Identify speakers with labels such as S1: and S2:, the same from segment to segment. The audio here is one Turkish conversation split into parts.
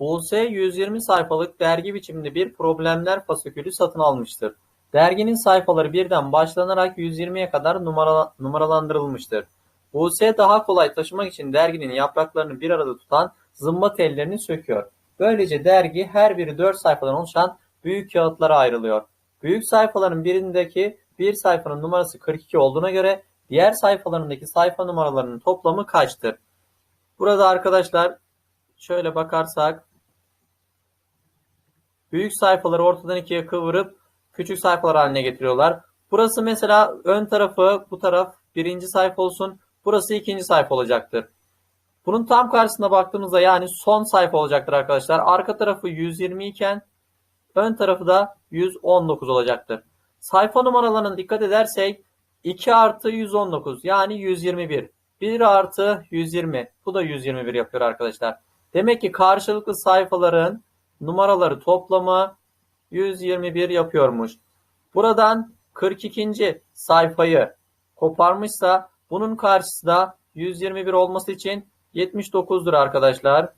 S1: Buse 120 sayfalık dergi biçiminde bir problemler fasikülü satın almıştır. Derginin sayfaları birden başlanarak 120'ye kadar numara, numaralandırılmıştır. Buse daha kolay taşımak için derginin yapraklarını bir arada tutan zımba tellerini söküyor. Böylece dergi her biri 4 sayfadan oluşan büyük kağıtlara ayrılıyor. Büyük sayfaların birindeki bir sayfanın numarası 42 olduğuna göre diğer sayfalarındaki sayfa numaralarının toplamı kaçtır? Burada arkadaşlar şöyle bakarsak büyük sayfaları ortadan ikiye kıvırıp küçük sayfalar haline getiriyorlar. Burası mesela ön tarafı bu taraf birinci sayfa olsun. Burası ikinci sayfa olacaktır. Bunun tam karşısına baktığımızda yani son sayfa olacaktır arkadaşlar. Arka tarafı 120 iken ön tarafı da 119 olacaktır. Sayfa numaralarına dikkat edersek 2 artı 119 yani 121. 1 artı 120 bu da 121 yapıyor arkadaşlar. Demek ki karşılıklı sayfaların numaraları toplamı 121 yapıyormuş. Buradan 42. sayfayı koparmışsa bunun karşısı da 121 olması için 79'dur arkadaşlar.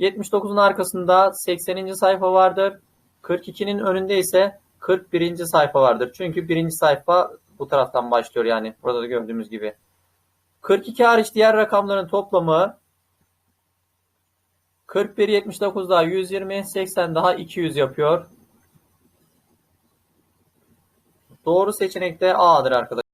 S1: 79'un arkasında 80. sayfa vardır. 42'nin önünde ise 41. sayfa vardır. Çünkü birinci sayfa bu taraftan başlıyor yani burada da gördüğümüz gibi. 42 hariç diğer rakamların toplamı 41, 79 daha 120, 80 daha 200 yapıyor. Doğru seçenek de A'dır arkadaşlar.